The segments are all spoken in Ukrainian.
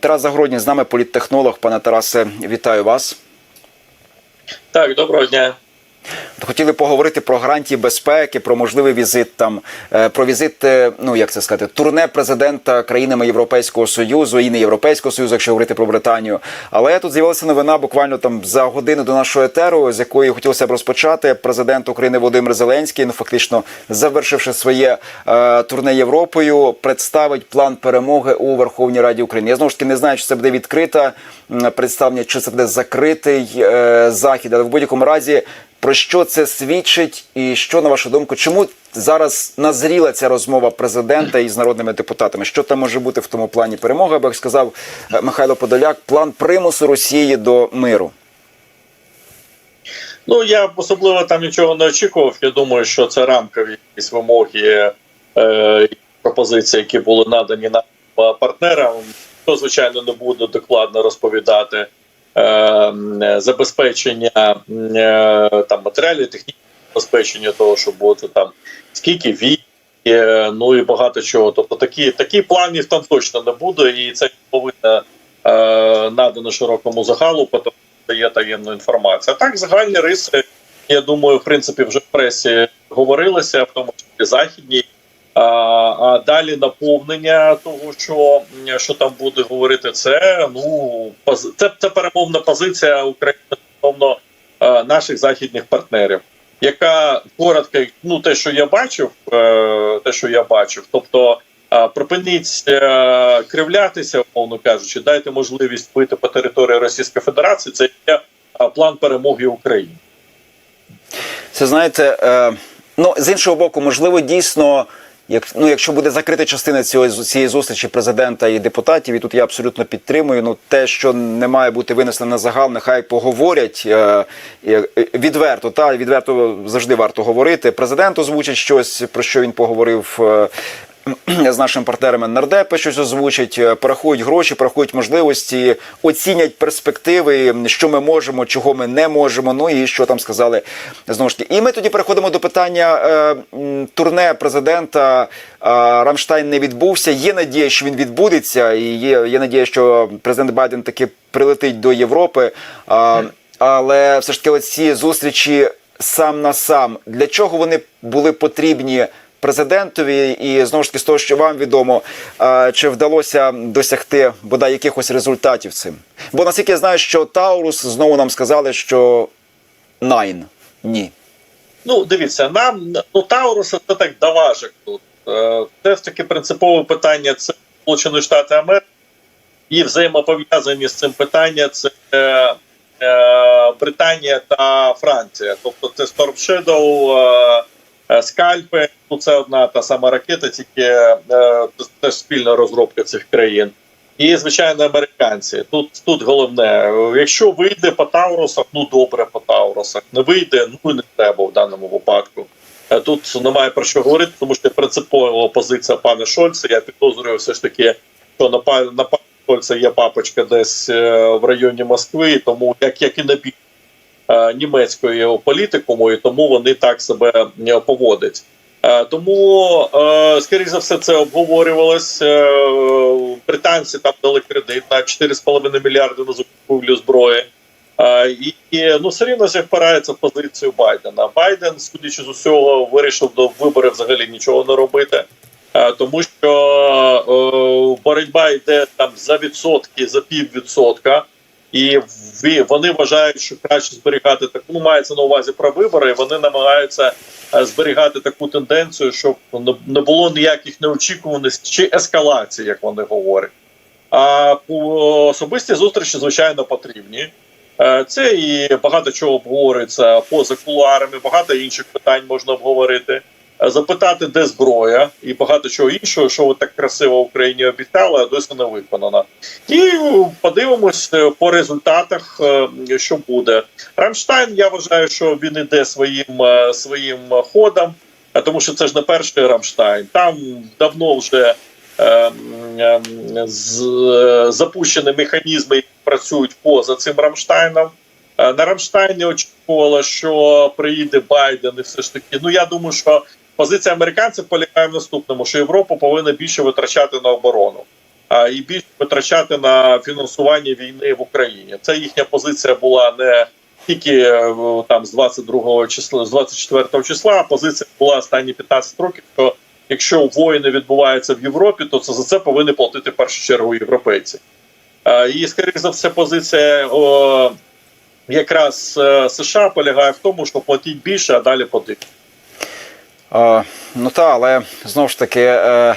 Тарас Загородній з нами політтехнолог. Пане Тарасе, вітаю вас. Так, доброго дня. Хотіли поговорити про гарантії безпеки, про можливий візит там, е, про візит, е, ну як це сказати, турне президента країнами Європейського союзу і не Європейського союзу, якщо говорити про Британію. Але тут з'явилася новина буквально там за годину до нашого етеру, з якої хотілося б розпочати. Президент України Володимир Зеленський, ну фактично завершивши своє е, турне Європою, представить план перемоги у Верховній Раді України. Я знову ж таки не знаю, чи це буде відкрита представлення, чи це буде закритий е, захід, але в будь-якому разі. Про що це свідчить, і що на вашу думку, чому зараз назріла ця розмова президента із народними депутатами? Що там може бути в тому плані перемоги? Або як сказав е, Михайло Подоляк, план примусу Росії до миру? Ну я особливо там нічого не очікував. Я думаю, що це рамкові вимоги е, пропозиції, які були надані нам партнерам. То звичайно не буде докладно розповідати забезпечення е, там матеріалів, технічного забезпечення того, що буде там скільки вій, е, ну і багато чого. Тобто такі такі планів там точно не буде, і це повинно е, надано широкому загалу, тому що є таємна інформація. Так, загальні риси, я думаю, в принципі, вже в пресі говорилися, в тому числі західній. А, а далі наповнення того, що, що там буде говорити, це ну це, це перемовна позиція України стосовно е, наших західних партнерів, яка коротко, ну те, що я бачив, е, те, що я бачив, тобто е, припиніть кривлятися, умовно кажучи, дайте можливість вийти по території Російської Федерації. Це є план перемоги України. Це знаєте, ну з іншого боку, можливо, дійсно. Як ну, якщо буде закрита частина цього цієї зустрічі президента і депутатів, і тут я абсолютно підтримую. Ну те, що не має бути винесено на загал, нехай поговорять е, е, відверто. Та відверто завжди варто говорити. Президент озвучить щось, про що він поговорив. З нашими партнерами нардепи щось озвучать, е, порахують гроші, порахують можливості, оцінять перспективи, що ми можемо, чого ми не можемо. Ну і що там сказали знову ж таки. І ми тоді переходимо до питання е, турне президента. Рамштайн не відбувся. Є надія, що він відбудеться, і є, є надія, що президент Байден таки прилетить до Європи. Е, але все ж таки, ці зустрічі сам на сам для чого вони були потрібні? Президентові, і знову ж таки з того, що вам відомо, чи вдалося досягти бодай якихось результатів цим? Бо наскільки я знаю, що Таурус знову нам сказали, що найн ні. Ну, дивіться, нам ну Тауруса це так даважик тут. Е, Це ж таки принципове питання. Це Сполучені Штати Америки і взаємопов'язані з цим питання це е, е, Британія та Франція. Тобто це Storm Shadow, е, скальпи. Ну це одна та сама ракета, тільки е, теж спільна розробка цих країн. І звичайно, американці. Тут тут головне, якщо вийде по Таурусах, ну добре по Таурусах. Не вийде, ну не треба в даному випадку. Е, Тут немає про що говорити, тому що принципова позиція пана Шольца. Я підозрюю, все ж таки, що на пана на пана Шольца є папочка десь е, в районі Москви, тому як, як і на бік е, німецької політикуму, і тому вони так себе е, поводять. Е, Тому, скоріш за все, це обговорювалось. Британці там дали кредит на 4,5 мільярди на закупівлю зброї. І ну все рівно ж впирається в позицію Байдена. Байден, судячи з усього, вирішив до виборів взагалі нічого не робити, тому що боротьба йде там за відсотки, за піввідсотка. І вони вважають, що краще зберігати таку ну, мається на увазі про вибори. і Вони намагаються е, зберігати таку тенденцію, щоб не- було ніяких неочікуваностей чи ескалації, як вони говорять. А особисті зустрічі, звичайно, потрібні. Е, Це і багато чого обговорюється поза кулуарами, багато інших питань можна обговорити. Е, Запитати, де зброя, і багато чого іншого, що ви так красиво Україні обіцяли, а досі не виконано. І подивимось е, по результатах, е, що буде. Рамштайн, я вважаю, що він іде своїм своїм ходом, тому що це ж не перший Рамштайн. Там давно вже з, запущені механізми, які працюють поза цим Рамштайном. На Рамштайні очікувало, що приїде Байден, і все ж таки. Ну я думаю, що позиція американців полягає в наступному: що Європа повинна більше витрачати на оборону. а, і більше витрачати на фінансування війни в Україні. Це їхня позиція була не тільки е, там з 22 числа, з 24 числа. Позиція була останні 15 років. Що якщо воїни відбуваються в Європі, то це за це повинні платити в першу чергу європейці. І скоріше за все, позиція о, якраз е, США полягає в тому, що платіть більше, а далі подивіться. Ну так, але знову ж таки, е,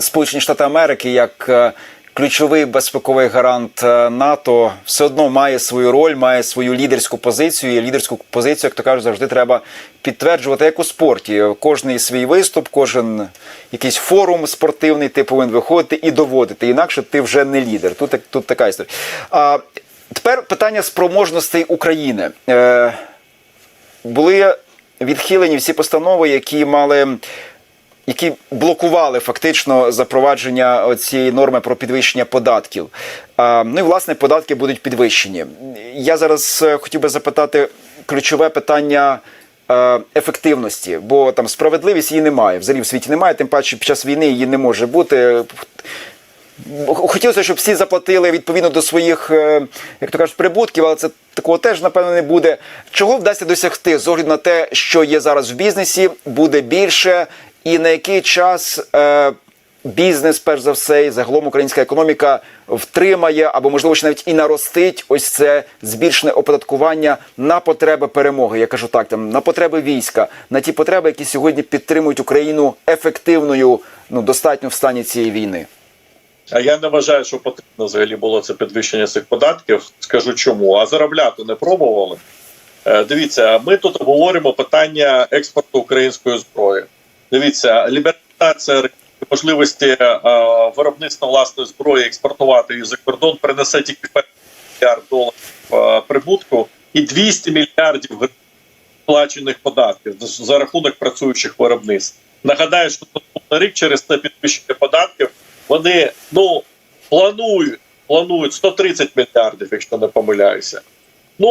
Сполучені Штати Америки як е, ключовий безпековий гарант е, НАТО все одно має свою роль, має свою лідерську позицію. І лідерську позицію, як то кажуть, завжди треба підтверджувати, як у спорті. Кожний свій виступ, кожен якийсь форум спортивний, ти повинен виходити і доводити. Інакше ти вже не лідер. Тут, тут така історія. А тепер питання спроможностей України. Були відхилені всі постанови, які мали. Які блокували фактично запровадження цієї норми про підвищення податків. Ну і власне податки будуть підвищені. Я зараз е, хотів би запитати ключове питання е, ефективності, бо там справедливість її немає. Взагалі в світі немає, тим паче під час війни її не може бути. Хотілося, щоб всі заплатили відповідно до своїх, е, як то кажуть, прибутків, але це такого теж напевно не буде. Чого вдасться досягти з огляду на те, що є зараз в бізнесі, буде більше, і на який час е, бізнес, перш за все, і загалом українська економіка втримає або можливо ще навіть і наростить ось це збільшене оподаткування на потреби перемоги. Я кажу так, там на потреби війська, на ті потреби, які сьогодні підтримують Україну ефективною, ну достатньо в стані цієї війни. А я не вважаю, що потрібно взагалі було це підвищення цих податків. Скажу чому. А заробляти не пробували. Е, Дивіться, ми тут обговоримо питання експорту української зброї. Дивіться, лібералізація можливості е, виробництва власної зброї експортувати її за кордон принесе тільки мільярд доларів е, прибутку і 200 мільярдів сплачених податків за- рахунок працюючих виробництв. Нагадаю, що наступний рік через це підвищення податків вони ну планують планують 130 мільярдів, якщо не помиляюся. Ну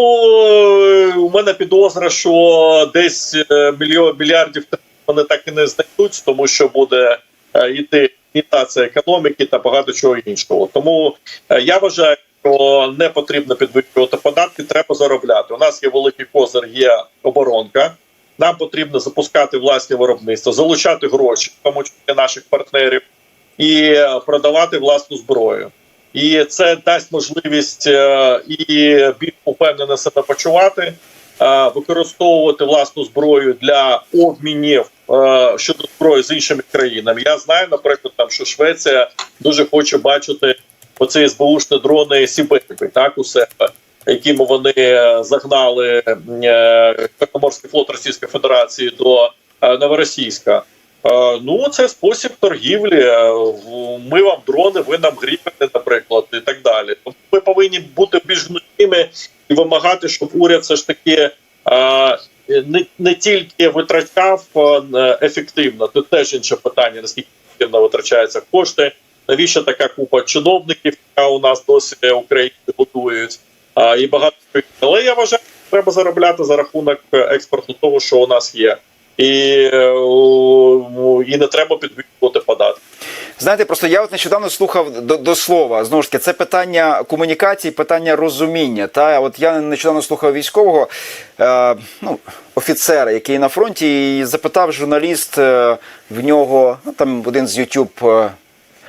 у мене підозра, що десь е, мільйон мільярдів вони так і не знайдуть, тому що буде е, йти імітація економіки та багато чого іншого. Тому е, я вважаю, що не потрібно підвищувати податки, треба заробляти. У нас є великий козир, є оборонка. Нам потрібно запускати власні виробництва, залучати гроші, тому числі наших партнерів, і е, продавати власну зброю. І це дасть можливість е, і більш упевнено себе почувати, е, використовувати власну зброю для обмінів щодо зброї з іншими країнами. Я знаю, наприклад, там що Швеція дуже хоче бачити оці СБУшні дрони Сібеки, так у себе, якими вони загнали Чорноморський флот Російської Федерації до Новоросійська. Е, Ну, це спосіб торгівлі. Е, Ми вам дрони, ви нам гріпите, наприклад, і так далі. Тобто ми повинні бути більш гнучкими і вимагати, щоб уряд все ж таки е, не, не тільки витрачав ефективно, це теж інше питання, наскільки ефективно витрачаються кошти. Навіщо така купа чиновників, яка у нас досі Україні будують, і багато. Але я вважаю, що треба заробляти за рахунок експорту того, що у нас є. І, е, і не треба підвищувати податки. Знаєте, просто я от нещодавно слухав до, до слова. Знову ж таки, це питання комунікації, питання розуміння. Та от я нещодавно слухав військового е, ну, офіцера, який на фронті, і запитав журналіст е, в нього, ну там один з YouTube.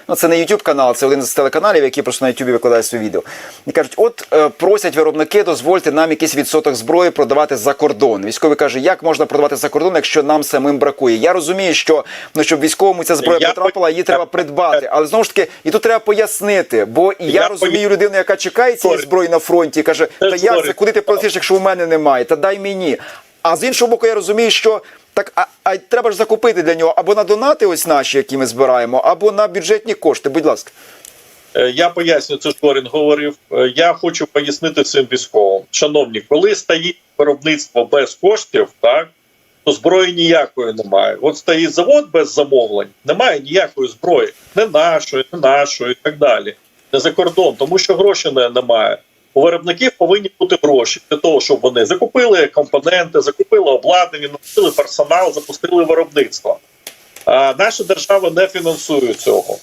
Ну, це не YouTube канал, це один з телеканалів, який просто на YouTube викладає свої відео. І кажуть, от е, просять виробники, дозвольте нам якийсь відсоток зброї продавати за кордон. Військовий каже, як можна продавати за кордон, якщо нам самим бракує. Я розумію, що ну щоб військовому ця зброя Я потрапила, її треба придбати. Але знову ж таки, і тут треба пояснити. Бо я, Я розумію поясню. людину, яка чекає цієї зброї на фронті, і каже, та як це куди ти полетиш, якщо у мене немає? Та дай мені. А з іншого боку, я розумію, що так, а, а треба ж закупити для нього або на донати, ось наші, які ми збираємо, або на бюджетні кошти. Будь ласка. Е, Я поясню, це ж Горін говорив. Е, Я хочу пояснити цим військовим. Шановні, коли стоїть виробництво без коштів, так то зброї ніякої немає. От стоїть завод без замовлень, немає ніякої зброї, не нашої, не нашої, і так далі. Не за кордон, тому що грошей не, немає. У виробників повинні бути гроші для того, щоб вони закупили компоненти, закупили обладнання, навчили персонал, запустили виробництво. А наша держава не фінансує цього.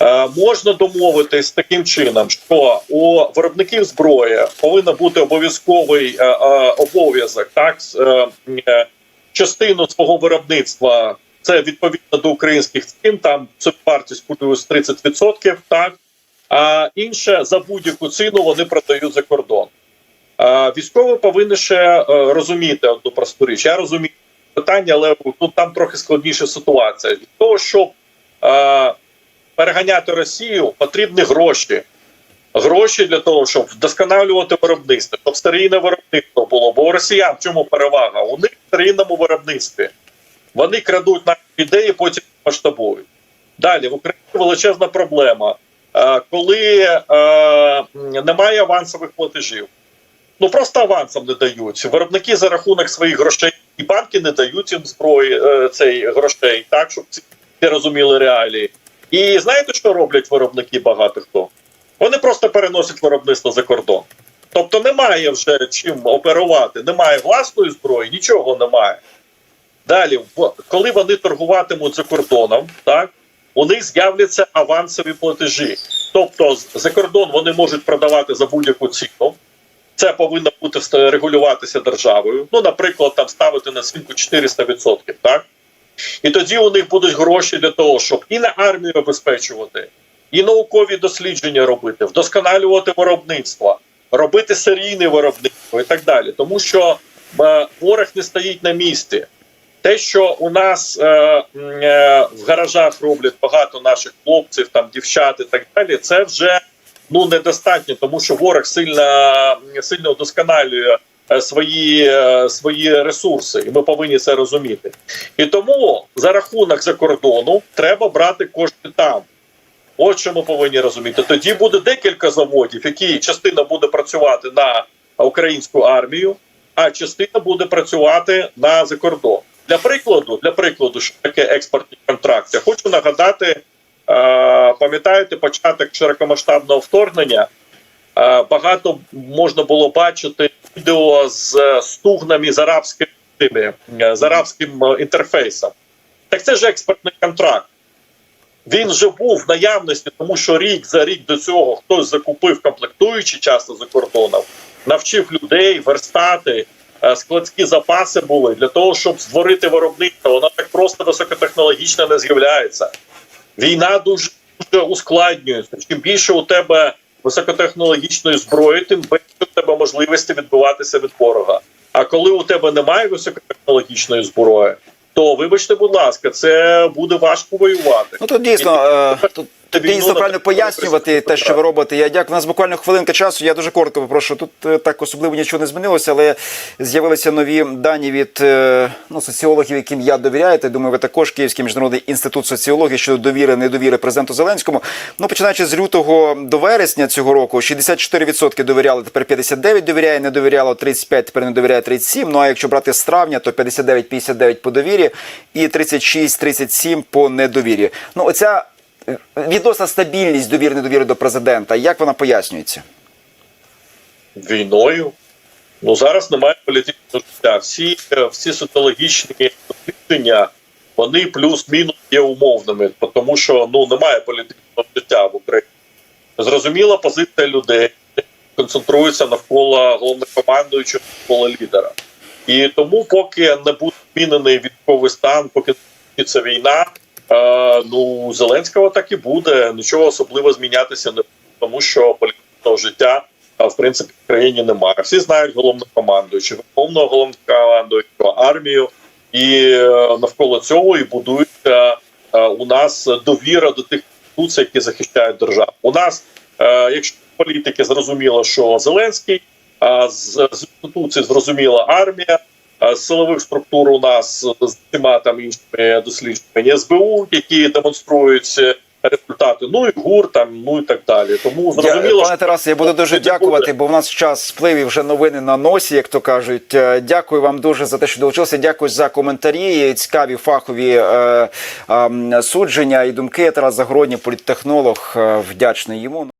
Е, можна домовитись таким чином, що у виробників зброї повинен бути обов'язковий е, е, обов'язок, так е, е, частину свого виробництва. Це відповідно до українських цін, там це вартість плюс 30%, так а інше за будь-яку ціну вони продають за кордон. А, військовий повинен ще е, розуміти одну просту річ. Я розумію питання, але тут там трохи складніша ситуація. Для того, щоб е, переганяти Росію, потрібні гроші. Гроші для того, щоб вдосконалювати виробництво, щоб серійне виробництво було. Бо у росіян в чому перевага? У них в серійному виробництві. Вони крадуть наші ідеї, потім масштабують. Далі в Україні величезна проблема. Е, коли е, немає авансових платежів, ну просто авансом не дають. Виробники за рахунок своїх грошей і банки не дають їм зброї е, цей грошей, так щоб ці розуміли реалії. І знаєте, що роблять виробники багато хто? Вони просто переносять виробництво за кордон. Тобто немає вже чим оперувати, немає власної зброї, нічого немає. Далі, коли вони торгуватимуть за кордоном, так у них з'являться авансові платежі. Тобто, за кордон вони можуть продавати за будь-яку ціну. Це повинно бути регулюватися державою. Ну, наприклад, там ставити на свінку 400%, так? І тоді у них будуть гроші для того, щоб і на армію обезпечувати, і наукові дослідження робити, вдосконалювати виробництво, робити серійне виробництво і так далі. Тому що е, ворог не стоїть на місці. Те, що у нас е, е, в гаражах роблять багато наших хлопців, там дівчат і так далі, це вже ну недостатньо, тому що ворог сильно сильно вдосконалює е, свої, е, свої ресурси, і ми повинні це розуміти. І тому за рахунок за кордону треба брати кошти там. От що ми повинні розуміти. Тоді буде декілька заводів, які частина буде працювати на українську армію, а частина буде працювати на закордон. Для прикладу, для прикладу, що таке експортні контракти, хочу нагадати, е, пам'ятаєте, початок широкомасштабного вторгнення. Е, багато можна було бачити відео з е, стугнами з арабськими е, з арабським е, інтерфейсом. Так це ж експортний контракт. Він вже був в наявності, тому що рік за рік до цього хтось закупив комплектуючі часто за кордоном, навчив людей верстати, е, складські запаси були для того, щоб створити виробництво. Воно так просто високотехнологічно не з'являється. Війна дуже, дуже ускладнюється. Чим більше у тебе високотехнологічної зброї, тим більше у тебе можливості відбуватися від ворога. А коли у тебе немає високотехнологічної зброї, то вибачте, будь ласка, це буде важко воювати. Ну тут дійсно е, тут. Війну дійсно правильно пояснювати те, що ви робите. Я дякую. У нас буквально хвилинка часу. Я дуже коротко попрошу. Тут е, так особливо нічого не змінилося, але з'явилися нові дані від е, ну, соціологів, яким я довіряю. Та, Думаю, ви також Київський міжнародний інститут соціології щодо довіри, недовіри президенту Зеленському. Ну, починаючи з лютого до вересня цього року, 64% довіряли, тепер 59 довіряє, не довіряло 35, тепер не довіряє 37. Ну а якщо брати з травня, то 59-59 по довірі і 36-37 по недовірі. Ну, оця е, відносна стабільність довіри недовіри до президента. Як вона пояснюється? війною. Ну зараз немає політичного життя. Всі, е, всі соціологічні дослідження, вони плюс-мінус є умовними, тому що ну немає політичного життя в Україні. Зрозуміла позиція людей, концентруються навколо головнокомандуючого, навколо лідера. І тому, поки не буде змінений військовий стан, поки закінчиться війна, е, ну Зеленського так і буде. Нічого особливо змінятися не буде, тому що політичного життя в принципі в країні немає. Всі знають головнокомандуючого, верховного головнокомандуючого, армію, і е, навколо цього і будується е, у нас довіра до тих інституцій, які захищають державу. У нас, е, якщо політики зрозуміло, що Зеленський, з, з інституцій зрозуміла армія. З силових структур у нас з цими там іншими дослідженнями СБУ, які демонструють е, результати. Ну і ГУР там, ну і так далі. Тому Я, зрозуміло, пане Тарасе, я буду дуже дякувати, буде. бо в нас час сплив і вже новини на носі, як то кажуть. Е, Дякую вам дуже за те, що долучилися. Дякую за коментарі, цікаві фахові е, е, судження і думки. Тарас Загородній, політтехнолог, е, вдячний йому.